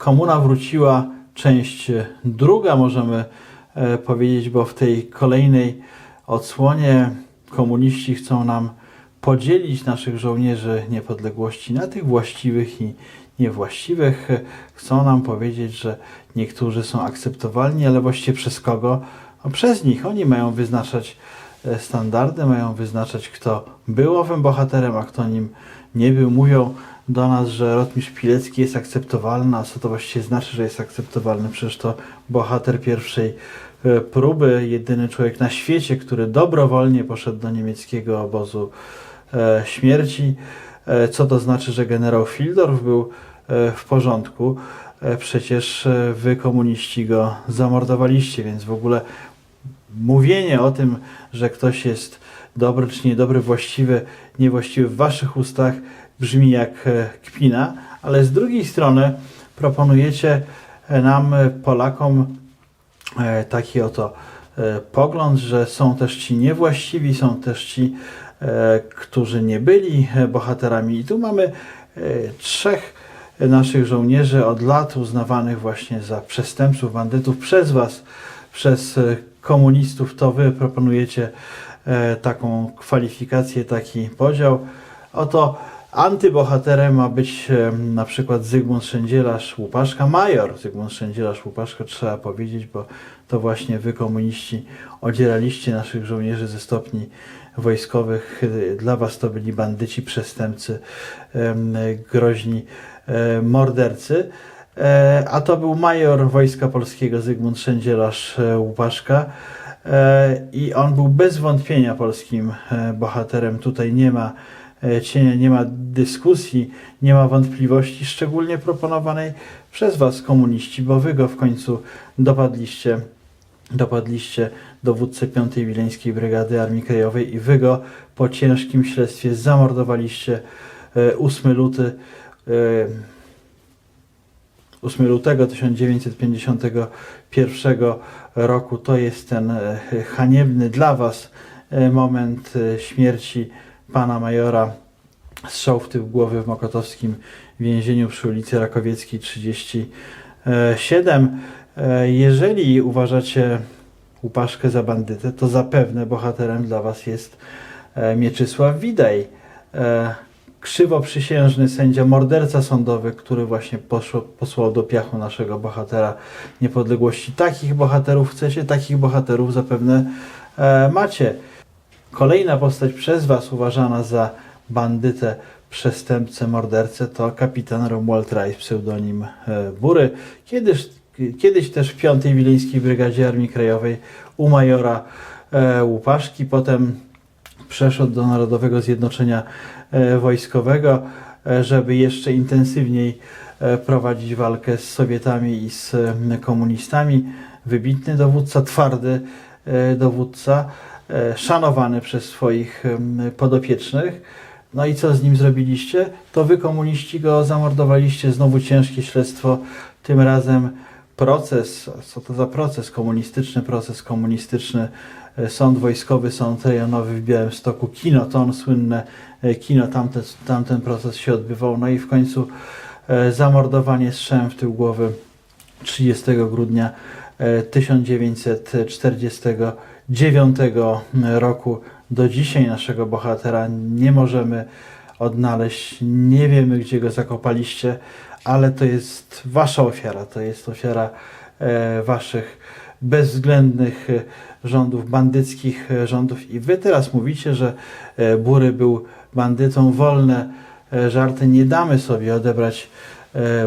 komuna wróciła, część druga, możemy e, powiedzieć, bo w tej kolejnej odsłonie komuniści chcą nam podzielić naszych żołnierzy niepodległości na tych właściwych i niewłaściwych. Chcą nam powiedzieć, że niektórzy są akceptowalni, ale właściwie przez kogo? No przez nich. Oni mają wyznaczać standardy, mają wyznaczać, kto był owym bohaterem, a kto nim nie był. Mówią do nas, że Rotmistrz Pilecki jest akceptowalny, a co to właściwie znaczy, że jest akceptowalny? Przecież to bohater pierwszej e, próby, jedyny człowiek na świecie, który dobrowolnie poszedł do niemieckiego obozu e, śmierci. E, co to znaczy, że generał Fildorf był e, w porządku? E, przecież e, wy komuniści go zamordowaliście, więc w ogóle mówienie o tym, że ktoś jest dobry czy niedobry, właściwy, niewłaściwy w waszych ustach brzmi jak e, kpina, ale z drugiej strony proponujecie e, nam, e, Polakom, taki oto pogląd, że są też ci niewłaściwi, są też ci, którzy nie byli bohaterami. I tu mamy trzech naszych żołnierzy od lat uznawanych właśnie za przestępców, bandytów przez Was, przez komunistów. To Wy proponujecie e, taką kwalifikację, taki podział. Oto antybohaterem ma być e, na przykład Zygmunt Szędzielarz Łupaszka, major Zygmunt Szędzielarz Łupaszka, trzeba powiedzieć, bo to właśnie wy komuniści odzieraliście naszych żołnierzy ze stopni wojskowych. Dla was to byli bandyci, przestępcy, groźni e, mordercy. E, A to był major Wojska Polskiego Zygmunt Szędzielarz e, Łupaszka. E, I on był bez wątpienia polskim bohaterem. Tutaj nie ma cienia, nie ma dyskusji, nie ma wątpliwości, szczególnie proponowanej przez Was, komuniści, bo Wy go w końcu dopadliście, dopadliście dowódcę 5. Wileńskiej Brygady Armii Krajowej i Wy go po ciężkim śledztwie zamordowaliście e, 8 luty 8 lutego 1951 roku. To jest ten e, haniebny dla Was e, moment e, śmierci pana majora. Strzał w tył głowy w Mokotowskim więzieniu przy ulicy Rakowieckiej 37. E, Jeżeli uważacie Łupaszkę za bandytę, to zapewne bohaterem dla Was jest Mieczysław Widaj, krzywoprzysiężny sędzia, morderca sądowy, który właśnie poszło, posłał do piachu naszego bohatera niepodległości. Takich bohaterów chcecie, takich bohaterów zapewne e, macie. Kolejna postać przez Was uważana za bandytę, przestępcę, mordercę to kapitan Romuald Rajs, pseudonim e, Bury. Kiedyś, kiedyś też w 5. Wileńskiej Brygadzie Armii Krajowej u majora e, Łupaszki, potem przeszedł do Narodowego Zjednoczenia e, Wojskowego, e, żeby jeszcze intensywniej e, prowadzić walkę z Sowietami i z komunistami. Wybitny dowódca, twardy dowódca, szanowany przez swoich podopiecznych. No i co z nim zrobiliście? To wy komuniści go zamordowaliście, znowu ciężkie śledztwo, tym razem proces, co to za proces? Komunistyczny proces, komunistyczny sąd wojskowy, sąd rejonowy w Białymstoku, kinoton, słynne e, kino, tamten, tamten proces się odbywał, no i w końcu e, zamordowanie strzałem w tył głowy 30 grudnia e, 1949 roku. Do dzisiaj naszego bohatera nie możemy odnaleźć, nie wiemy gdzie go zakopaliście, ale to jest wasza ofiara, to jest ofiara e, waszych bezwzględnych e, rządów, bandyckich e, rządów i wy teraz mówicie, że e, Bury był bandytą, wolne żarty, nie damy sobie odebrać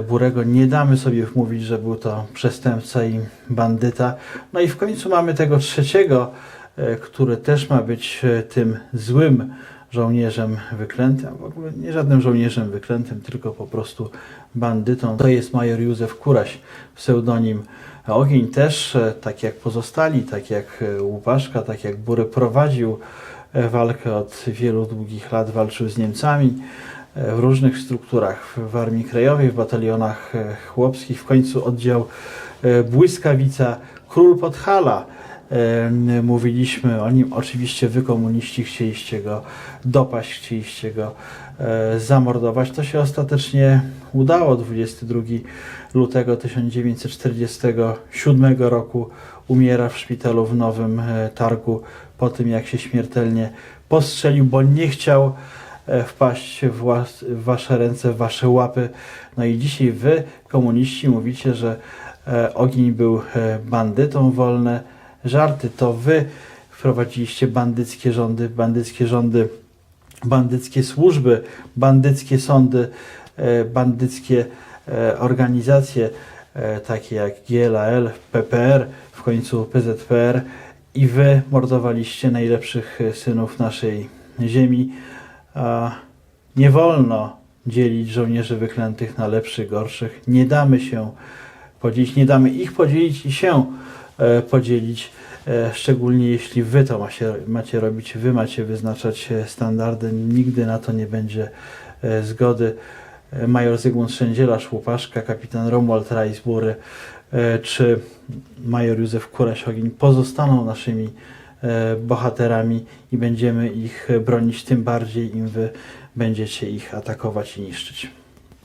Burego, nie damy sobie wmówić, że był to przestępca i bandyta. No i w końcu mamy tego trzeciego, który też ma być tym złym żołnierzem wyklętym, w ogóle nie żadnym żołnierzem wyklętym, tylko po prostu bandytą. To jest major Józef Kuraś, pseudonim Ogień też, e, tak jak pozostali, tak jak e, Łupaszka, tak jak Bury prowadził e, walkę od wielu długich lat, walczył z Niemcami w różnych strukturach, w- Armii Krajowej, w batalionach chłopskich, w końcu oddział Błyskawica, Król Podhala, mówiliśmy o nim. Oczywiście wy komuniści chcieliście go dopaść, chcieliście go e, zamordować. To się ostatecznie udało. 22 lutego 1947 roku umiera w szpitalu w Nowym e, Targu po tym, jak się śmiertelnie postrzelił, bo nie chciał e, wpaść w, łas, w wasze ręce, w wasze łapy. No i dzisiaj wy, komuniści, mówicie, że e, ogień był e, bandytą wolne. Żarty, to wy wprowadziliście bandyckie rządy, bandyckie rządy, bandyckie służby, bandyckie sądy, e, bandyckie e, organizacje, e, takie jak GLAL, PPR, w końcu PZPR i wy mordowaliście najlepszych synów naszej ziemi. Nie wolno dzielić żołnierzy wyklętych na lepszych, gorszych. Nie damy się podzielić, nie damy ich podzielić i się podzielić. E, szczególnie jeśli wy to macie, macie robić, wy macie wyznaczać e, standardy. Nigdy na to nie będzie e, zgody. E, Major Zygmunt Szędziela, Łupaszka, kapitan Romuald Reisbury e, czy major Józef Kuraś-Ogień pozostaną naszymi e, bohaterami i będziemy ich bronić tym bardziej, im wy będziecie ich atakować i niszczyć.